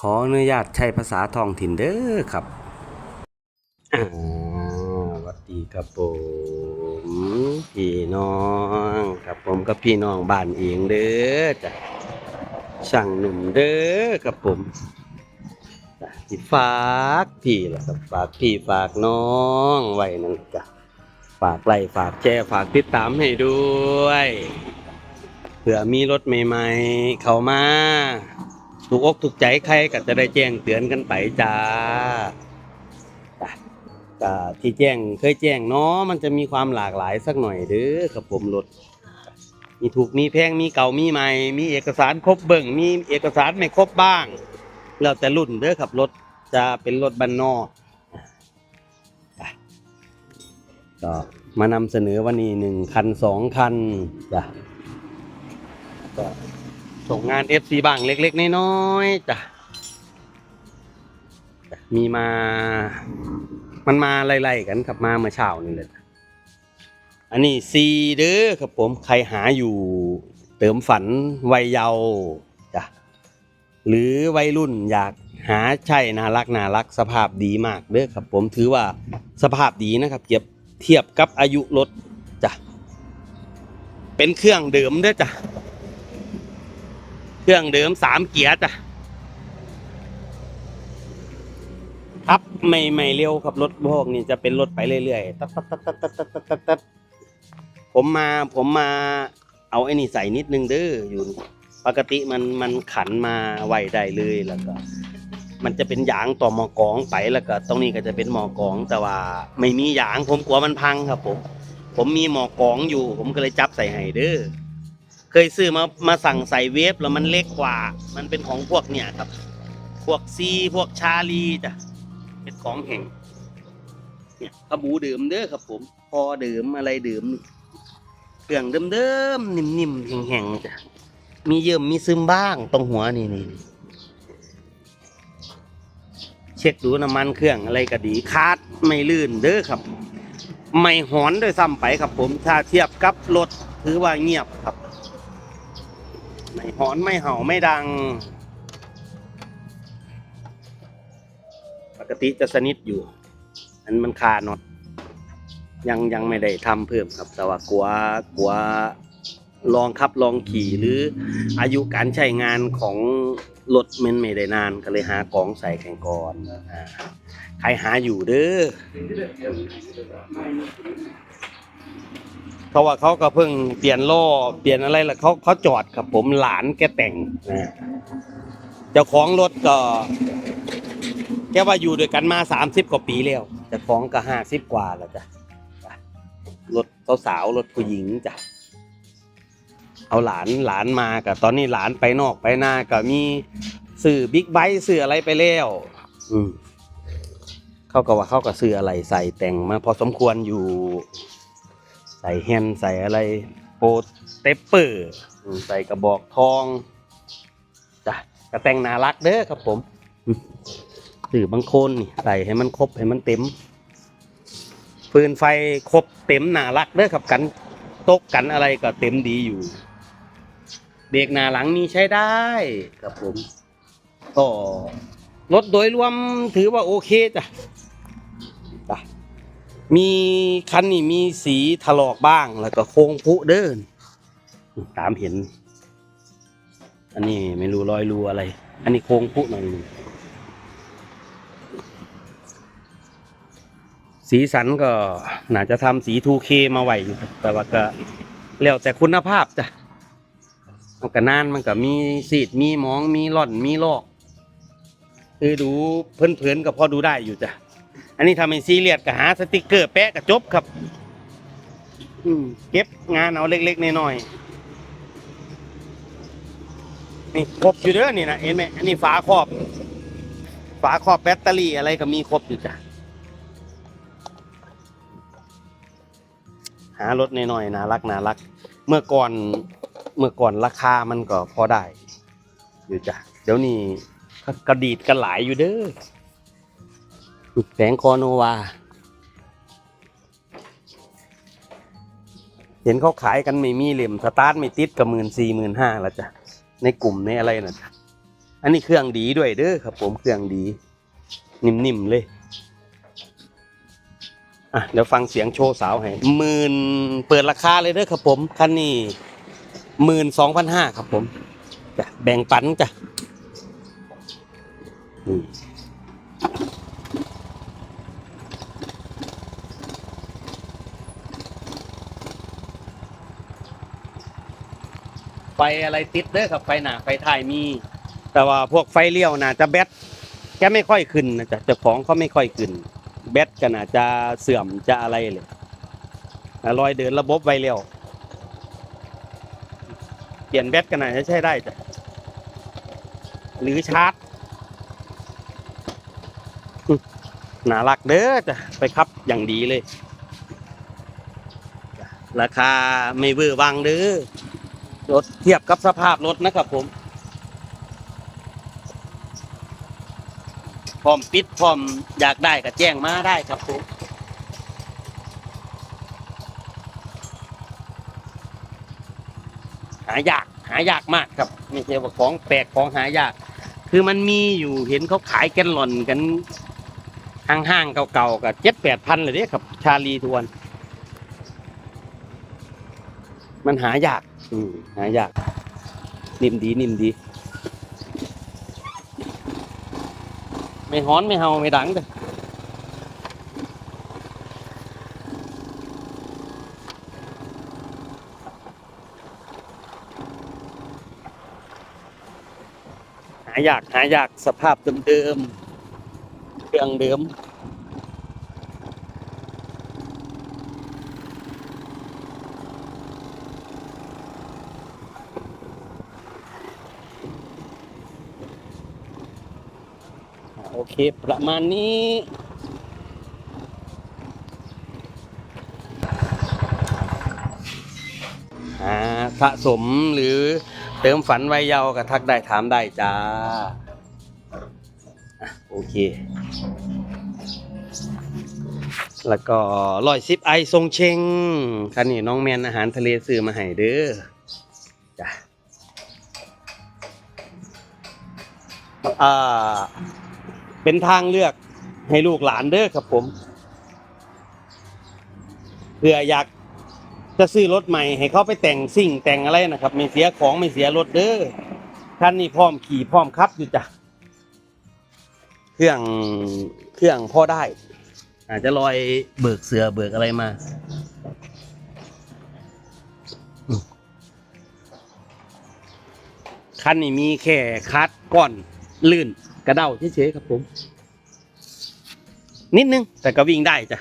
ขออนุญาตใช้ภาษาท้องถิ่นเด้อครับอ่าสวัสดีครับผมพี่น้องครับผมกับพี่น้องบ้านเองเด้อจ้ะช่างหนุ่มเด้อครับผมพี่ฝากพี่ล้วครับฝากพี่ฝากน้องไว้นั่นจ้ะฝากไลค์ฝากแชร์ฝากติดตามให้ด้วยเผื่อมีรถใหม่ ๆ เข้ามา ถูกอกถูกใจใครก็จะได้แจ้งเตือนกันไปจ้าจ้ะก็ที่แจ้งเคยแจ้งเนาะมันจะมีความหลากหลายสักหน่อยเด้อครับผมรถมีถูกมีแพงมีเก่ามีใหม่ มีเอกสารครบเบิ่งมีเอกสารไม่ครบบ้าง แล้วแต่รุ่นเด้อครับรถจะเป็นรถบ้านนอกก็มานำเสนอวันนี้หนึ่งคันสองคันจ้ะก็ ส่งงาน FC บ้างเล็ก ๆ น้อยๆจ้ะมีมา มันมาไล่ๆกันครับมาเมื่อเช้านี่เลยอันนี้ซีเด้อครับผมใครหาอยู่เติมฝันวัยเยาว์จ้ะหรือวัยรุ่นอยากหาใช่น่ารักน่ารักสภาพดีมากเด้อครับ ผมถือว่าสภาพดีนะครับเทียบเทียบกับอายุรถจ้ะเป็นเครื่องเดิมเด้อจ้ะ เครื่องเดิมสามเกียร์จ้ะครับไม่ไม่เร็วครับรถพวกนี้จะเป็นรถไปเรื่อยๆตัดตัดตัดตัดตัดตัดตัดตัดตัดผมมาผมมาเอาไอ้นี่ใส่นิดนึงเด้ออยู่นี่ปกติมันมันขันมาไวได้เลยแล้วก็ มันจะเป็นยางต่อหมอกองไปแล้วก็ตรงนี้ก็จะเป็นหมอกอง แต่ว่าไม่มียางผมกลัวมันพังครับผม ผมมีหมอกองอยู่ ผมก็เลยจับใส่ให้เด้อ เคยซื้อมามาสั่งใส่เวฟแล้วมันเล็กกว่า มันเป็นของพวกเนี่ยครับ พวกซีพวกชาลีจ้ะเป็นของแห่งเนี่ยกระบูเดิมเด้อครับ ผม พอเดิมอะไรเดิมเครื่องเดิมๆนิ่มๆแห้งๆจ้ะมีเยิ่มมีซึมบ้างตรงหัวนี่นี่นี่เช็คดูน้ำมันเครื่องอะไรก็ดีคาดไม่ลื่นเด้อครับ ไม่หอนด้วยซ้ำไปครับผม ถ้าเทียบกับรถถือว่าเงียบครับ ไม่หอนไม่เห่าไม่ดัง ปกติจะสนิทอยู่ อันมันคาน็อตยังยังไม่ได้ทำเพิ่มครับแต่ว่ากลัวกลัวลองขับลองขี่หรืออายุการใช้งานของรถมันไม่ได้นานก็เลยหากองใส่แข่งก่อนใครหาอยู่เด้อ เขาว่าเขาก็เพิ่งเปลี่ยนล้อเปลี่ยนอะไรล้วเขาเขาจอดครับผมหลานแกแต่งนะเจ้าของรถก็แกว่าอยู่ด้วยกันมาสามสิบกว่าปีแล้วเจ้าของก็ห้าสิบกว่าแล้วจ้ะรถสาวๆรถผู้หญิงจ้ะเอาหลานหลานมากับตอนนี้หลานไปนอกไปหน้าก็มีสื่อบิ๊กไบค์สื่ออะไรไปแล้วอืมเขาก็ว่าเขาก็ซื้ออะไรใส่แต่งมาพอสมควรอยู่ ส่แฮนด์ใส่อะไรโปรเตปเปอร์อืมใส่กระบอกทองจ้ะกระแต่งน่ารักเด้อครับผมอืมสื่อบางคนนี่ใส่ให้มันครบให้มันเต็มฟืนไฟครบเต็มน่ารักเด้อครับกันตกกันอะไรก็เต็มดีอยู่เบรกหน้าหลังมีใช้ได้ครับผมก็รถโดยรวมถือว่าโอเคจ้ะจ้ะ มีคันนี่มีสีถลอกบ้างแล้วก็โค้งพุเดิน ตามเห็น อันนี้ไม่รู้รอยรูอะไร อันนี้โค้งพุหน่อยนึงสีสันก็น่าจะทำสี 2K มาไหวอยู่ครับแต่ว่าก็แล้วแต่คุณภาพจ้ะมันก็นานมันก็มีสีดมีมองมีร่อนมีลอก คือดูเพลินๆก็พอดูได้อยู่จ้ะ อันนี้ทำเป็นซีเรียสก็หาสติกเกอร์แปะก็จบครับอืมเก็บงานเอาเล็กๆน้อยๆนี่ครบอยู่เด้อนี่นะเห็นไหมอันนี้ฝาครอบ ฝาครอบแบตเตอรี่อะไรก็มีครบอยู่จ้ะหารถน้อยๆน่ารักน่ารัก เมื่อก่อนเมื่อก่อนราคามันก็พอได้ อยู่จ้ะเดี๋ยวนี้ก็กระดีดกันหลายอยู่เด้อ แสงคอโนวา เห็นเขาขายกันไม่มีเหลี่ยมสตาร์ทไม่ติดกับหมื่นสี่หมื่นห้าล้วจ้ะ ในกลุ่มในอะไรนะจ้ะ อันนี้เครื่องดีด้วยเด้อครับ ผมเครื่องดี นิ่มๆเลยอะเดี๋ยวฟังเสียงโชว์สาวให้หมื่นเปิดราคาเลยเด้อครับผมคันนี้หมื่นสองพันห้าครับผมจ้ะแบ่งปันจ้ะนี่ ไฟอะไรติดเด้อครับไฟหนาไฟท้ายมี แต่ว่าพวกไฟเลี้ยวน่าจะแบตแกไม่ค่อยขึ้นนะจ๊ะเจ้าของเขาไม่ค่อยขึ้น แบตก็น่าจะเสื่อมจะอะไรเลยรอยเดินระบบไวเร็วเปลี่ยนแบตก็น่าจะใช้ได้จ้ะหรือชาร์จน่ารักเด้อจ้ะไปครับอย่างดีเลย ราคาไม่เวอร์วังเด้อ รถเทียบกับสภาพรถนะครับผม พร้อมปิดพร้อมอยากได้ก็แจ้งมาได้ครับผมหายากหายากมากครับไม่ใช่ว่าของแปลกของหายาก คือมันมีอยู่เห็นเขาขายแกันหล่อนกันห้างๆเก่าๆกับเจ็ดแปดพันเลยเนี่ยครับ ชาลีทวน มันหายาก อืมหายาก นิ่มดีนิ่มดี ไม่ฮ้อนไม่เฮาไม่ดังเลยหายากหายากสภาพเดิมๆเครื่องเดิม ประมาณนี้อ่าสะสมหรือเติมฝันวัยเยาว์ก็ทักได้ถามได้จ้า โอเค แล้วก็ลอยซิปไอทรงเชงคันนี้น้องแมนอาหารทะเลซื้อมาให้เด้อจ้ะอ่า เป็นทางเลือกให้ลูกหลานเด้อครับผมเพื่ออยากจะซื้อรถใหม่ให้เขาไปแต่งสิ่งแต่งอะไรนะครับ ไม่เสียของไม่เสียรถเด้อคันนี้พร้อมขี่พร้อมขับอยู่จ้ะเครื่องเครื่องพ่อได้ อาจจะลอยเบิกเสือเบิกอะไรมาคันนี้มีแค่คัดก้อนลื่น กระเด้าเฉยๆครับผม นิดนึง แต่ก็วิ่งได้จ้ะ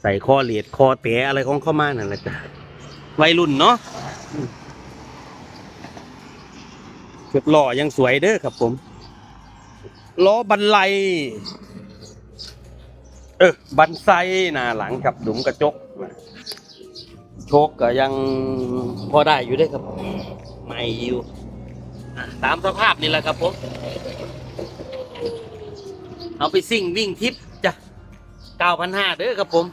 ใส่คอเหลียดคอเตะอะไรของเข้ามานั่นแหละจ้ะวัยรุ่นเนาะเกือบหล่อยังสวยเด้อครับผมล้อบันไลเออบันไซหน้าหลังกับดุมกระจกโชคก็ยังพอได้อยู่ได้ครับ ไม่อยู่ ตามสภาพนี่แหละครับผม เอาไปซิ่งวิ่งทิปจ้ะเก้าพันห้าเด้อครับผม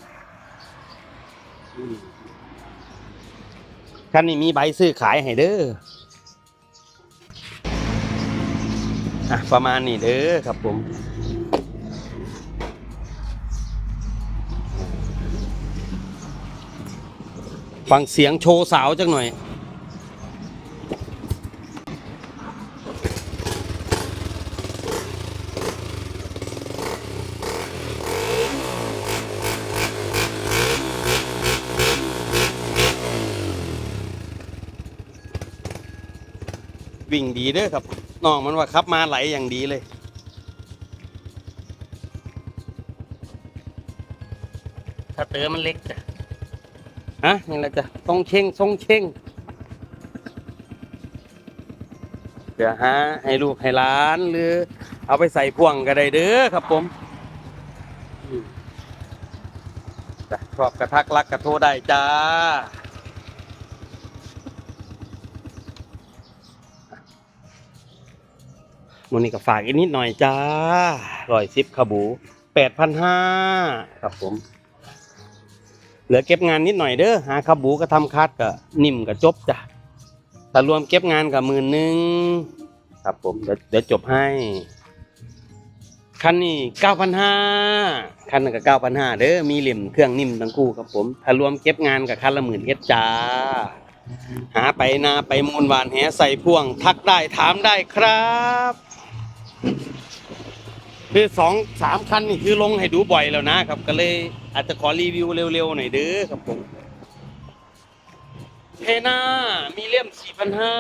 คันนี้มีใบซื้อขายให้เด้ออะประมาณนี้เด้อครับผมฟังเสียงโชว์สาวจังหน่อย วิ่งดีเด้อครับน้องมันว่าขับมาไหลอย่างดีเลย ถ้าเตอมันเล็กจ้ะฮะนี่แหละจ้ะทรงเชงทรงเชงเดี๋ยวหาให้ลูกให้หล้านหรือ เอาไปใส่พ่วงก็ได้เด้อครับผมอืมจ้ะชอบกระทักรักกระโทรได้จ้า มนนี่ก็ฝากอีกนิดหน่อยจ้าร้อยสิบขบูแปดพันห้าครับผม เหลือเก็บงานนิดหน่อยเด้อหาขบูก็ทำคัดก็นิ่มก็จบจ้ะถ้ารวมเก็บงานกับหมื่นหนึ่งครับผมเดี๋ยวเดี๋ยวจบให้คันนี้เก้าพันห้าคันนึงกับเก้าพันห้าเด้อมีเหลี่ยมเครื่องนิ่มทั้งคู่ครับผมถ้ารวมเก็บงานกับคันละหมื่นเอ็ดจ้า หาไปนาไปมูลหวานแหใส่พ่วง ทักได้ถามได้ครับ คือสองสามคันนี่คือลงให้ดูบ่อยแล้วนะครับ ก็เลยอาจจะขอรีวิวเร็วๆหน่อยเด้อครับผมเทน่ามีเล่มสี่พันห้า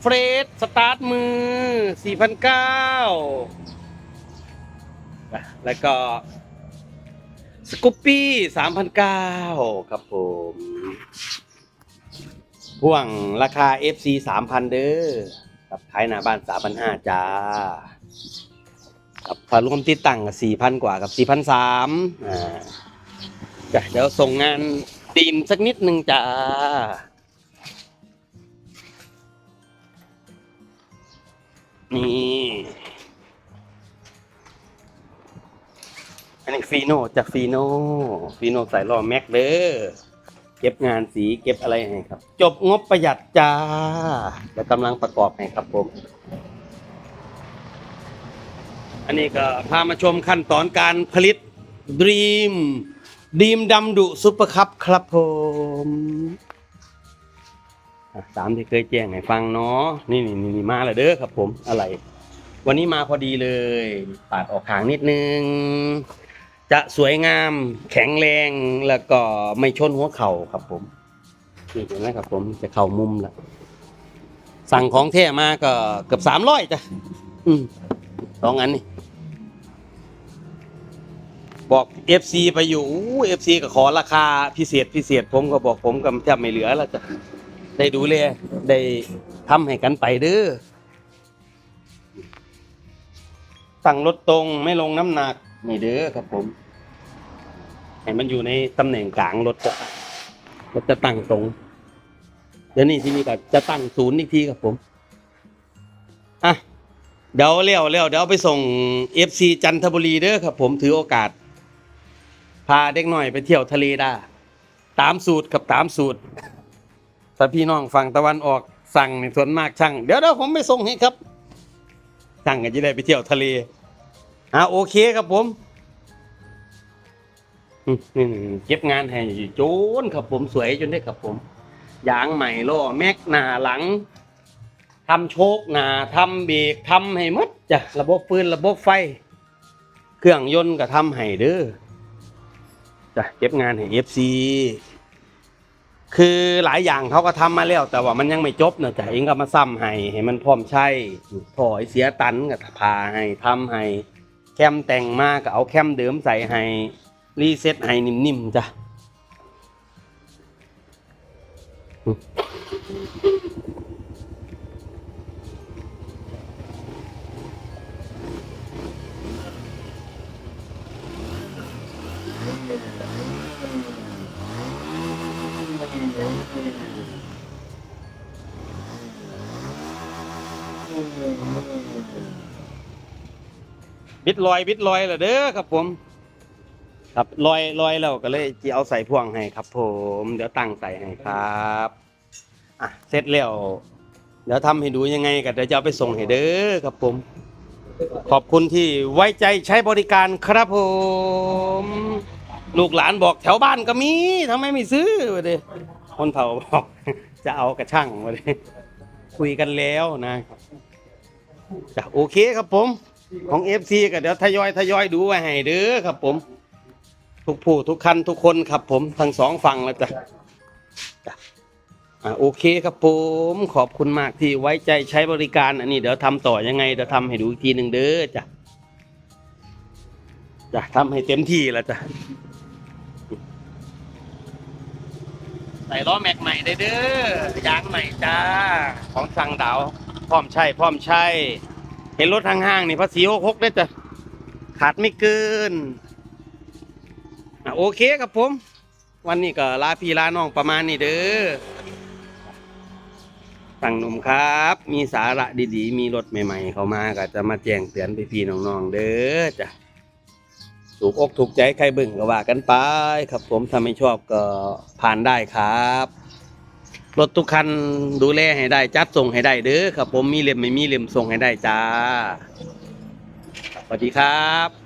เฟรดสตาร์ทมือสี่พันเก้าแล้วก็สกูปปี้สามพันเก้าครับผมพ่วงราคา FC สามพันเด้อ กับขายหน้าบ้านสามพันห้าจ้ากับถ้ารวมติดตั้งสี่พันกว่ากับสี่พันสามอ่าจ้ะเดี๋ยวส่งงานตีมสักนิดหนึ่งจ้านี่อันนี้ฟีโน่จากฟีโน่ฟีโน่ใส่ล้อแม็กเด้อ เก็บงานสีเก็บอะไรให้ครับ จบงบประหยัดจ้าเดี๋ยวกำลังประกอบให้ครับผม อันนี้ก็พามาชมขั้นตอนการผลิตดีมดีมดำดุซุปเปอร์คัพครับผมอะตามที่เคยแจ้งให้ฟังเนาะนี่นี่นี่มาแล้วเด้อครับผมอะไร วันนี้มาพอดีเลย ปาดออกขางนิดนึง จะสวยงามแข็งแรงแล้วก็ไม่ชนหัวเข่าครับผมนี่เห็นไหมครับผมจะเข่ามุมแล้วสั่งของแท้มาก็เกือบสามร้อยจ้ะอืมสองอันนี่บอก FC ไปอยู่เอฟซีก็ขอราคาพิเศษพิเศษผมก็บอกผมก็แทบไม่เหลือแล้วจ้ะได้ดูแลได้ทำให้กันไปเด้อสั่งรถตรงไม่ลงน้ำหนัก นี่เด้อครับผมให้มันอยู่ในตำแหน่งกลางรถจะรถจะตั้งตรง เดี๋ยวนี้ที่นี่ก็จะตั้งศูนย์อีกทีครับผมอะเดี๋ยวเลี้ยวเลี้ยวเดี๋ยวไปส่งเอฟซีจันทบุรีเด้อครับผมถือโอกาส พาเด็กหน่อยไปเที่ยวทะเลได้ตามสูตรครับตามสูตรถ้าพี่น้องฝั่งตะวันออกสั่งในส่วนมากช่าง เดี๋ยวเดี๋ยวผมไปส่งให้ครับช่างก็จะได้ไปเที่ยวทะเล อะโอเคครับผมนี่เก็บงานให้โจนครับผมสวยจนได้ครับผมยางใหม่ล้อแม็กหน้าหลังทำโชคหน้าทำเบรกทำให้หมดจ้ะระบบฟืนระบบไฟ เครื่องยนต์ก็ทำให้เด้อจ้ะเก็บงานให้ FC คือหลายอย่างเขาก็ทำมาแล้ว แต่ว่ามันยังไม่จบนะจ้ะเองก็มาซ้ำให้ให้มันพร้อมใช้ถอยเสียตันก็พาให้ทำให้ คมแต่งมาก็เอาแคมเดิมใส่ให้รีเซ็ตให้นิ่มๆจ้ะ บิดลอยบิดลอยเหรอเด้อครับผม ครับลอยลอยแล้วก็เลยจะเอาใส่พ่วงให้ครับ ผม เดี๋ยวตั้งใส่ให้ครับอะเสร็จแล้วเดี๋ยวทำให้ดูยังไงก็เดี๋ยวจะเอาไปส่งให้เด้อครับผม ขอบคุณที่ไว้ใจใช้บริการครับผม ลูกหลานบอกแถวบ้านก็มีทำไมไม่ซื้อวะเด้คนเฒ่าบอก จะเอากระช่างวะเด้คุยกันแล้วนะครับจ้ะโอเคครับผม ของเอฟซีก็เดี๋ยวทยอยทยอยดูไว้ให้เด้อครับผม ทุกผู้ทุกคันทุกคนครับผมทั้งสองฝั่งแล้วจ้ะจ้ะอ่าโอเคครับผมขอบคุณมากที่ไว้ใจใช้บริการอันนี้เดี๋ยวทำต่อยังไงเดี๋ยวทำให้ดูอีกทีหนึ่งเด้อจ้ะจ้ะทำให้เต็มที่แล้วจ้ะใส่ล้อแม็กใหม่ได้เด้อยางใหม่จ้า ของสั่งดาว พร้อมใช่พร้อมใช่ เห็นรถทางห้างนี่ภาษีหกได้จ้ะขาดไม่เกินโอเคครับผม วันนี้ก็ลาพี่ลาน้องประมาณนี้เด้อสั่งหนุ่มครับ มีสาระดีๆ มีรถใหม่ ๆ เข้ามาก็จะมาแจ้งเตือนไปพี่น้องๆเด้อจ้ะถูกอกถูกใจใครบึ่งก็ว่ากันไป ครับผมถ้าไม่ชอบก็ผ่านได้ครับ รถทุกคันดูแลให้ได้ จัดส่งให้ได้เด้อครับ ผมมีเล่มไม่มีเล่มส่งให้ได้จ้าสวัสดีครับ